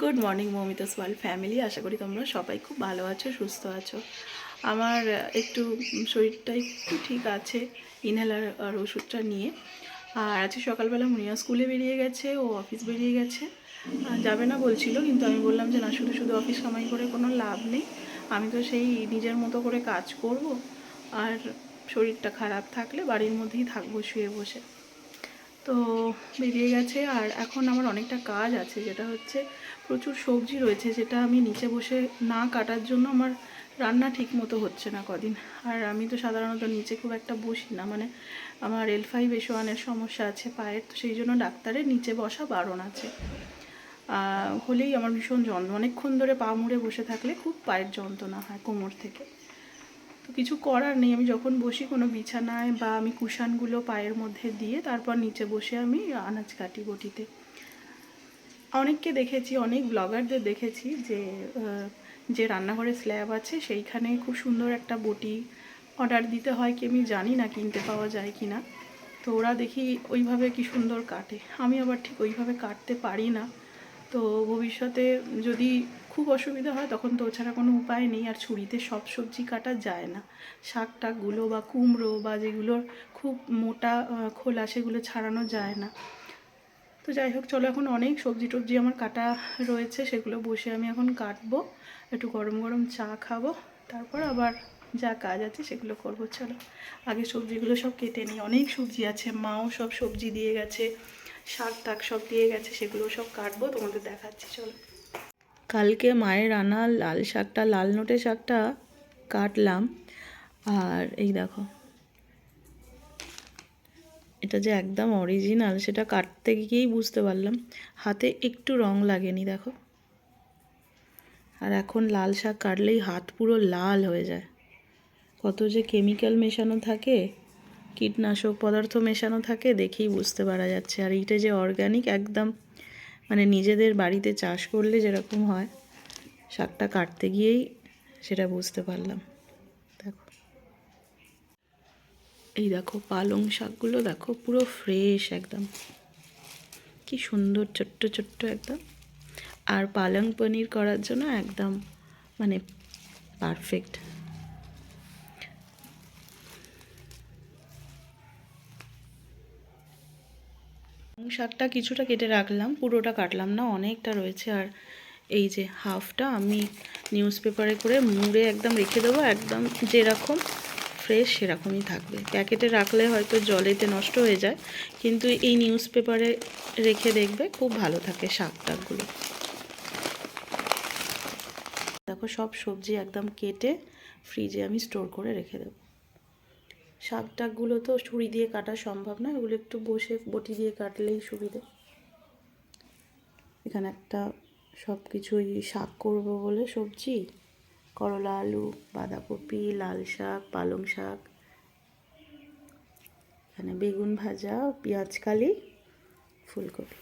Good morning Momita সোয়াল family আশা করি তোমরা সবাই খুব ভালো আছো, সুস্থ আছো। আমার একটু শরীরটা একটু ঠিক আছে, ইনহেলার, আর ওষুধটা নিয়ে। আর আজকে সকালবেলা মুনিয়া স্কুলে বেরিয়ে গেছে, ও অফিস বেরিয়ে গেছে। যাবে না বলছিল, কিন্তু আমি বললাম যে, না, শুধু শুধু অফিস কামাই করে কোনো লাভ নেই। আমি তো সেই নিজের মতো করে কাজ করব, আর শরীরটা খারাপ থাকলে বাড়ির মধ্যেই থাকব, শুয়ে বসে। তো বেরিয়ে গেছে আর এখন আমার অনেকটা কাজ আছে, যেটা হচ্ছে প্রচুর সবজি রয়েছে, যেটা আমি নিচে বসে না কাটার জন্য আমার রান্না ঠিক মতো হচ্ছে না কদিন। আর আমি তো সাধারণত নিচে খুব একটা বসি না মানে আমার এল ফাইভ এসো ওয়ানের সমস্যা আছে পায়ের, তো সেই জন্য ডাক্তারের নিচে বসা বারণ আছে। হলেই আমার ভীষণ যন্ত্রণা, অনেকক্ষণ ধরে পা মুড়ে বসে থাকলে খুব পায়ের যন্ত্রণা হয় কোমর থেকে। কিছু করার নেই। আমি যখন বসি কোনো বিছানায় বা আমি কুশানগুলো পায়ের মধ্যে দিয়ে তারপর নিচে বসে আমি আনাজ কাটি বটিতে। অনেককে দেখেছি, অনেক ব্লগারদের দেখেছি যে যে রান্নাঘরে স্ল্যাব আছে সেইখানে খুব সুন্দর একটা বটি অর্ডার দিতে হয় কি আমি জানি না কিনতে পাওয়া যায় কি না তো ওরা দেখি ওইভাবে কি সুন্দর কাটে। আমি আবার ঠিক ওইভাবে কাটতে পারি না। তো ভবিষ্যতে যদি খুব অসুবিধা হয়, তখন তো ছাড়া কোনো উপায় নেই, আর ছুরিতে সব সবজি কাটা যায় না। শাক টাকগুলো বা কুমড়ো বা যেগুলোর খুব মোটা খোলা, সেগুলো ছাড়ানো যায় না। তো যাই হোক, চলো এখন অনেক সবজি টবজি আমার কাটা রয়েছে, সেগুলো বসে আমি এখন কাটবো। একটু গরম গরম চা খাব, তারপর আবার যা কাজ আছে সেগুলো করব, চলো। আগে সবজিগুলো সব কেটে নিই। অনেক সবজি আছে, মাও সব সবজি দিয়ে গেছে শাক টাক সব দিয়ে গেছে, সেগুলো সব কাটবো, তোমাদের দেখাচ্ছি, চলো। কালকে মায়ের আনা লাল শাকটা, লাল নোটে শাকটা কাটলাম। আর এই দেখো, এটা যে একদম অরিজিনাল সেটা কাটতে গিয়েই বুঝতে পারলাম। হাতে একটু রং লাগেনি, দেখো। আর এখন লাল শাক কাটলেই হাত পুরো লাল হয়ে যায়। কত যে কেমিক্যাল মেশানো থাকে, কীটনাশক পদার্থ মেশানো থাকে, দেখেই বুঝতে পারা যাচ্ছে। আর এইটা যে অর্গানিক একদম মানে নিজেদের বাড়িতে চাষ করলে যেরকম হয়, শাকটা কাটতে গিয়েই সেটা বুঝতে পারলাম। দেখো। এই দেখো পালং শাকগুলো দেখো পুরো ফ্রেশ একদম। কি সুন্দর ছোট্ট ছোট্ট একদম। আর পালং পনির করার জন্য একদম মানে পারফেক্ট শাকটা কিছুটা কেটে রাখলাম, পুরোটা কাটলাম না, অনেকটা রয়েছে। আর এই যে হাফটা আমি নিউজ পেপারে করে মুড়ে একদম রেখে দেবো, একদম যেরকম ফ্রেশ সেরকমই থাকবে। প্যাকেটে রাখলে হয়তো জলেতে নষ্ট হয়ে যায়, কিন্তু এই নিউজ পেপারে রেখে দেখবে খুব ভালো থাকে শাক টাকগুলো। দেখো সব সবজি একদম কেটে ফ্রিজে আমি স্টোর করে রেখে দেবো। শাক টাকগুলো তো ছুরি দিয়ে কাটা সম্ভব না, এগুলো একটু বসে বটি দিয়ে কাটলেই সুবিধে। এখানে একটা সব কিছুই শাক করব বলে সবজি, করলা, আলু, বাঁধাকপি, লাল শাক, পালং শাক। এখানে বেগুন ভাজা, পেঁয়াজ কালি, ফুলকপি।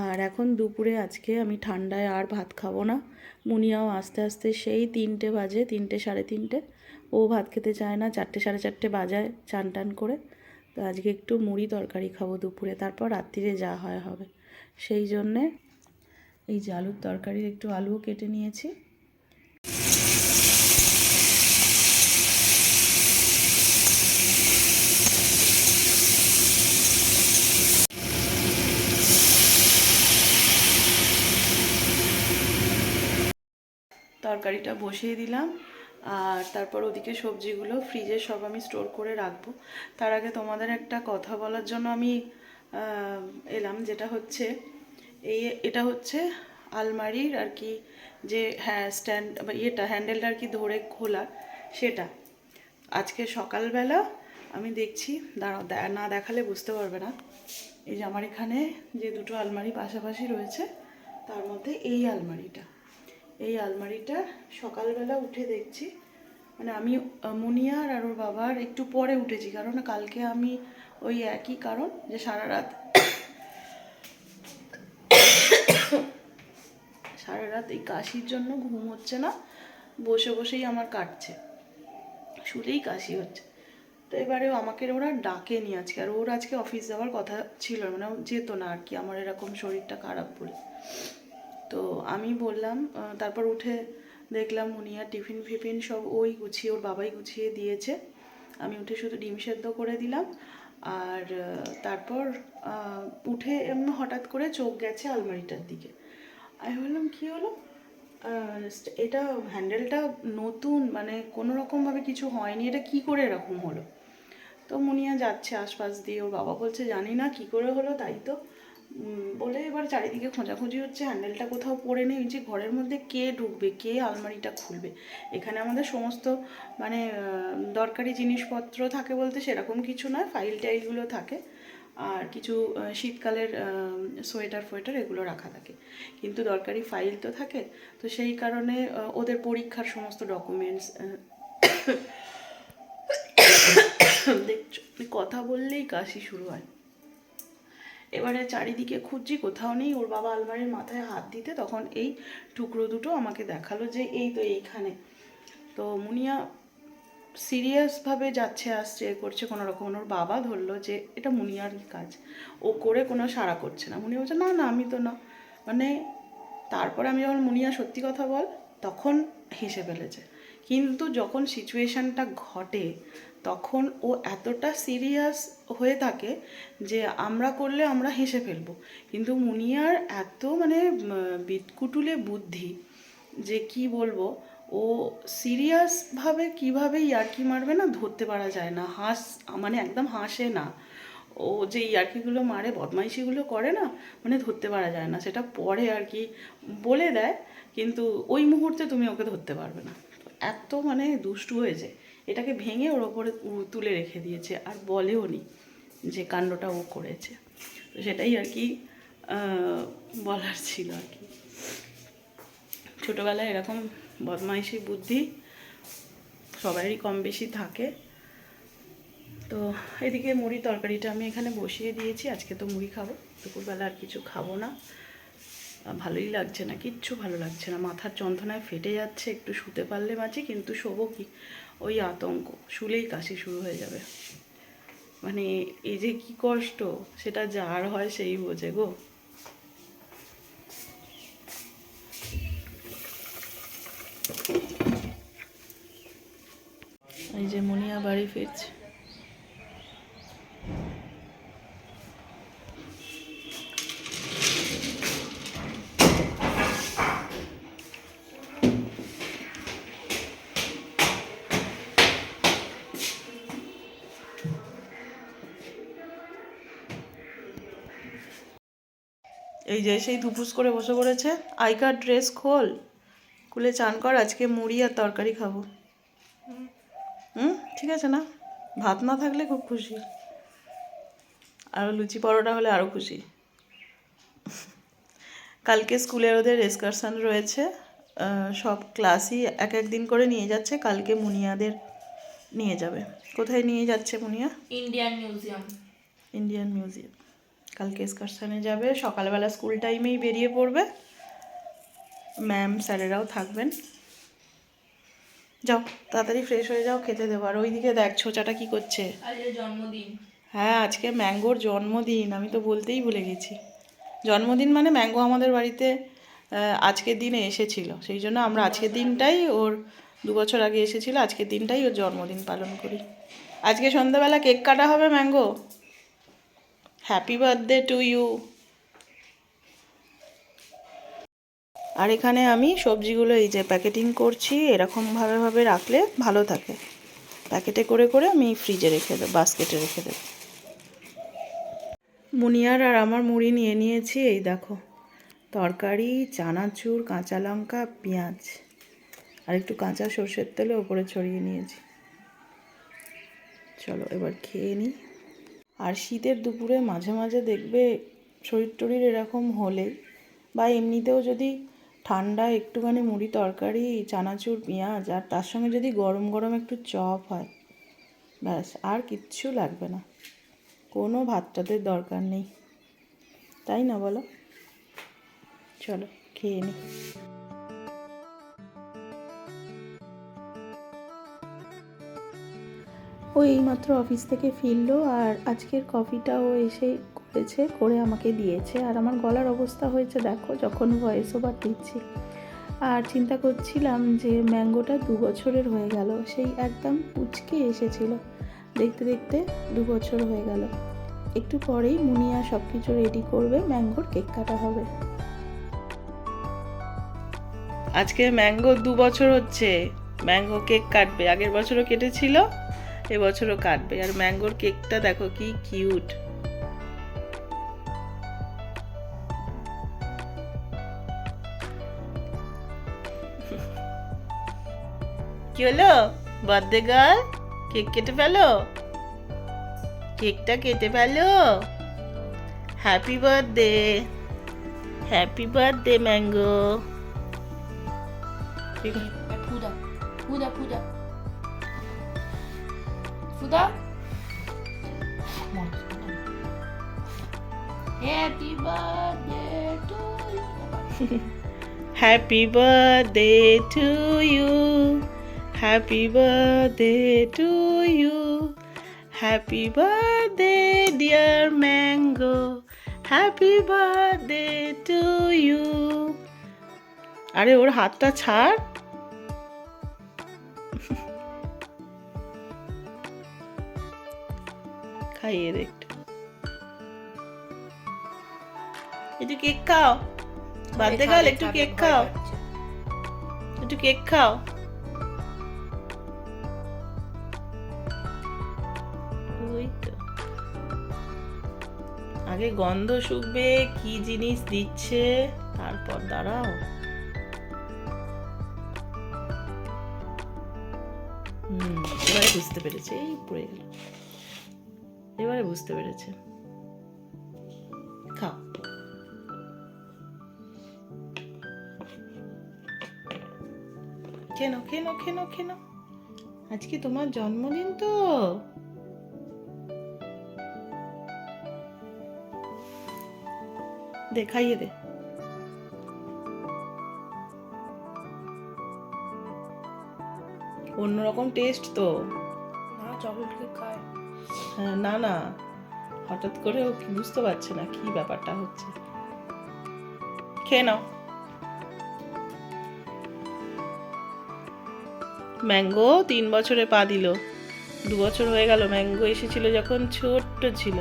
আর এখন দুপুরে আজকে আমি ঠান্ডায় আর ভাত খাব না। মুনিয়াও আস্তে আস্তে সেই তিনটে বাজে, তিনটে সাড়ে তিনটে। ও ভাত খেতে চায় না, চারটে সাড়ে চারটে বাজায় চান টান করে। তো আজকে একটু মুড়ি তরকারি খাব দুপুরে, তারপর রাত্রিরে যা হয় হবে। সেই জন্যে এই যে আলুর তরকারির একটু আলুও কেটে নিয়েছি। তরকারিটা বসিয়ে দিলাম। আর তারপর ওদিকে সবজিগুলো ফ্রিজে সব আমি স্টোর করে রাখব। তার আগে তোমাদের একটা কথা বলার জন্য আমি এলাম যেটা হচ্ছে, এই এটা হচ্ছে আলমারির আর কি যে হ্যাঁ স্ট্যান্ড বা ইয়েটা হ্যান্ডেলটা আর কি ধরে খোলা সেটা। আজকে সকালবেলা আমি দেখছি, দাঁড়াও না দেখালে বুঝতে পারবে না। এই যে আমার এখানে যে দুটো আলমারি পাশাপাশি রয়েছে, তার মধ্যে এই আলমারিটা। এই আলমারিটা সকালবেলা উঠে দেখছি। মানে আমি মুনিয়ার আর ওর বাবার একটু পরে উঠেছি, কারণ কালকে আমি ওই একই কারণ যে সারা রাত সারা রাত এই কাশির জন্য ঘুম হচ্ছে না, বসে বসেই আমার কাটছে, শুলেই কাশি হচ্ছে। তো এবারে আমাকে ওরা ডাকেনি আজকে, আর ওর আজকে অফিস যাওয়ার কথা ছিল মানে যেত না আর কি, আমার এরকম শরীরটা খারাপ বলে। তো আমি বললাম তারপর উঠে দেখলাম মুনিয়া টিফিন ফিফিন সব ওই গুছিয়ে, ওর বাবাই গুছিয়ে দিয়েছে। আমি উঠে শুধু ডিম সেদ্ধ করে দিলাম। আর তারপর উঠে এমনি হঠাৎ করে চোখ গেছে আলমারিটার দিকে। আমি বললাম, কী হলো? এটা হ্যান্ডেলটা নতুন মানে কোনো রকমভাবে কিছু হয়নি, এটা কি করে এরকম হলো? তো মুনিয়া যাচ্ছে আশপাশ দিয়ে, ওর বাবা বলছে, জানি না কি করে হলো, তাই তো। বলে এবার চারিদিকে খোঁজাখুঁজি হচ্ছে হ্যান্ডেলটা কোথাও পড়ে নেই, যে ঘরের মধ্যে কে ঢুকবে, কে আলমারিটা খুলবে। এখানে আমাদের সমস্ত মানে দরকারি জিনিসপত্র থাকে বলতে সেরকম কিছু নয় ফাইল টাইলগুলো থাকে। আর কিছু শীতকালের সোয়েটার ফোয়েটার এগুলো রাখা থাকে। কিন্তু দরকারি ফাইল তো থাকে, তো সেই কারণে ওদের পরীক্ষার সমস্ত ডকুমেন্টস দেখছ কথা বললেই কাশি শুরু হয়। এবারে চারিদিকে খুঁজছি, কোথাও নেই। ওর বাবা আলমারির মাথায় হাত দিতে তখন এই টুকরো দুটো আমাকে দেখাল যে এই তো এইখানে। তো মুনিয়া সিরিয়াসভাবে যাচ্ছে, আসছে করছে, কোনো রকম। ওর বাবা ধরলো যে এটা মুনিয়ার কাজ। ও করে কোনো সাড়া করছে না। মুনিয়া বলছে, না না, আমি তো না। মানে তারপরে আমি যখন মুনিয়া সত্যি কথা বল, তখন হেসে ফেলেছে। কিন্তু যখন সিচুয়েশানটা ঘটে তখন ও এতটা সিরিয়াস হয়ে থাকে যে আমরা করলে আমরা হেসে ফেলব। কিন্তু মুনিয়ার এত মানে বিটকুটুলে বুদ্ধি যে কি বলব, ও সিরিয়াসভাবে কীভাবে ইয়ার্কি মারবে না ধরতে পারা যায় না, হাস মানে একদম হাসে না। ও যে ইয়ার্কিগুলো মারে, বদমাইশিগুলো করে না মানে ধরতে পারা যায় না। সেটা পরে আর কি বলে দেয়, কিন্তু ওই মুহূর্তে তুমি ওকে ধরতে পারবে না। এত মানে দুষ্টু হয়েছে এটাকে ভেঙে ওর ওপরে তুলে রেখে দিয়েছে আর বলেও নি যে কাণ্ডটা ও করেছে। তো সেটাই আর কি বলার ছিল আর কি। ছোটোবেলায় এরকম বদমাইশি বুদ্ধি সবারই কম বেশি থাকে। তো এদিকে মুড়ি তরকারিটা আমি এখানে বসিয়ে দিয়েছি, আজকে তো মুড়ি খাব, দুপুরবেলা আর কিছু খাব না। ভালোই লাগছে না, কিচ্ছু ভালো লাগছে না, মাথার যন্ত্রণায় ফেটে যাচ্ছে, একটু শুতে পারলে বাঁচি, কিন্তু শোবো কি? ওই আতঙ্ক, শুলেই কাশি শুরু হয়ে যাবে। মানে এই যে কি কষ্ট, সেটা যার হয় সেই বোঝে গো। এই যে মনিয়া বাড়ি ফিরছে। এই যে সেই ধুপুস করে বসে পড়েছে। আইকার ড্রেস খোল। খুলে চান কর আজকে মুড়ি আর তরকারি খাব। হুম? ঠিক আছে না? ভাত না থাকলে খুব খুশি। আর লুচি পরোটা হলে আরও খুশি। কালকে স্কুলের ওদের এক্সকারশন রয়েছে। সব ক্লাসই এক এক দিন করে নিয়ে যাচ্ছে। কালকে মুনিয়াদের নিয়ে যাবে। কোথায় নিয়ে যাচ্ছে Muniya? Indian museum Indian museum কালকে এক্সকারশনে যাবে। সকালবেলা স্কুল টাইমেই বেরিয়ে পড়বে। ম্যাম স্যারেরাও থাকবেন। যাও তাড়াতাড়ি ফ্রেশ হয়ে যাও খেতে দেবো। আর ওইদিকে দেখ ছোচাটা কি করছে। জন্মদিন। হ্যাঁ আজকে ম্যাঙ্গোর জন্মদিন আমি তো বলতেই ভুলে গেছি। জন্মদিন মানে ম্যাঙ্গো আমাদের বাড়িতে আজকের দিনে এসেছিল। সেই জন্য আমরা আজকের দিনটাই ওর দু বছর আগে এসেছিল আজকের দিনটাই ওর জন্মদিন পালন করি। আজকে সন্ধ্যাবেলা কেক কাটা হবে Mango? Happy birthday to you আর এখানে আমি সবজিগুলো এই যে প্যাকেটিং করছি, এরকমভাবে ভাবে রাখলে ভালো থাকে। প্যাকেটে করে করে আমি ফ্রিজে রেখে দেবো বাস্কেটে রেখে দেবো। মুনিয়ার আর আমার মুড়ি নিয়ে নিয়েছি, এই দেখো। তরকারি, চানাচুর, কাঁচা লঙ্কা, পেঁয়াজ। আর একটু কাঁচা সর্ষের তেলে ওপরে ছড়িয়ে নিয়েছি। চলো এবার খেয়ে নিই আর শীতের দুপুরে মাঝে মাঝে দেখবে শরীর টরীর এরকম হলে বা এমনিতেও যদি ঠান্ডা একটুখানি মুড়ি তরকারি, চানাচুর, পেঁয়াজ আর তার সঙ্গে যদি গরম গরম একটু চপ হয়, ব্যাস আর কিচ্ছু লাগবে না। কোনো ভাতটাতে দরকার নেই। তাই না বলো? চলো, খেয়ে নিই ও এইমাত্র অফিস থেকে ফিরলো আর আজকের কফিটাও এসে করে হয়েছে করে আমাকে দিয়েছে। আর আমার গলার অবস্থা হয়েছে দেখো, যখন ভয়েস ওভার দিচ্ছি। আর চিন্তা করছিলাম যে ম্যাঙ্গোটা দু বছরের হয়ে গেল, সেই একদম কুচকে এসেছিল। দেখতে দেখতে দু বছর হয়ে গেল। একটু পরেই মুনিয়া সব কিছু রেডি করবে, ম্যাঙ্গোর কেক কাটা হবে। আজকে ম্যাঙ্গো দু বছর হচ্ছে। ম্যাঙ্গো কেক কাটবে। আগের বছরও কেটেছিল এবছরও কাটবে। আর ম্যাঙ্গোর কেকটা দেখো কি কিউট। কি হলো? Birthday girl? কেক কেটে ফেলো? কেকটা কেটে ফেলো? Happy birthday. Happy birthday Mango. ফুদা ফুদা ফুদা ফুদা happy birthday to Happy birthday to you. Happy birthday to you. Happy birthday, dear Mango. Happy birthday to you. আরে ওর হাতটা ছাড় খাইয়ে দে একটু। একটু কেক খাও। বার্থডে গার্ল একটু কেক খাও। একটু কেক খাও। ওই তো। আগে গন্ধ শুকবে কি জিনিস দিচ্ছে? তারপর দাঁড়াও। হুম এবারে বুঝতে পেরেছি এই পড়ে গেল। এবারে বুঝতে পেরেছে। খাও। কেন কেন কেন কেন আজকে তোমার জন্মদিন তো। দে, খাইয়ে দে। অন্যরকম টেস্ট তো। না চকলেট কেক খায়। হ্যাঁ না না। হঠাৎ করে ও বুঝতে পারছে না কি ব্যাপারটা হচ্ছে। খেয়ে নাও। ম্যাঙ্গো তিন বছরে পা দিল। দু বছর হয়ে গেল ম্যাঙ্গো এসেছিল যখন ছোট্ট ছিল।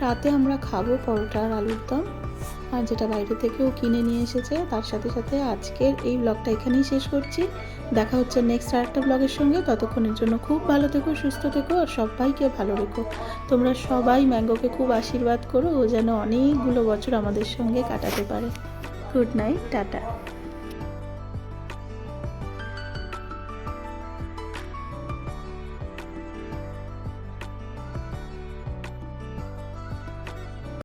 রাতে আমরা খাব পরোটা আর আলুর দম। আর যেটা বাইরে থেকেও কিনে নিয়ে এসেছে, তার সাথে সাথে আজকের এই ব্লগটা এখানেই শেষ করছি। দেখা হচ্ছে নেক্সট আর একটা ব্লগের সঙ্গে। ততক্ষণের জন্য খুব ভালো থেকো, সুস্থ থেকো আর সবাইকে ভালো রেখো। তোমরা সবাই ম্যাঙ্গোকে খুব আশীর্বাদ করো, ও যেন অনেকগুলো বছর আমাদের সঙ্গে কাটাতে পারে। Good night, tata.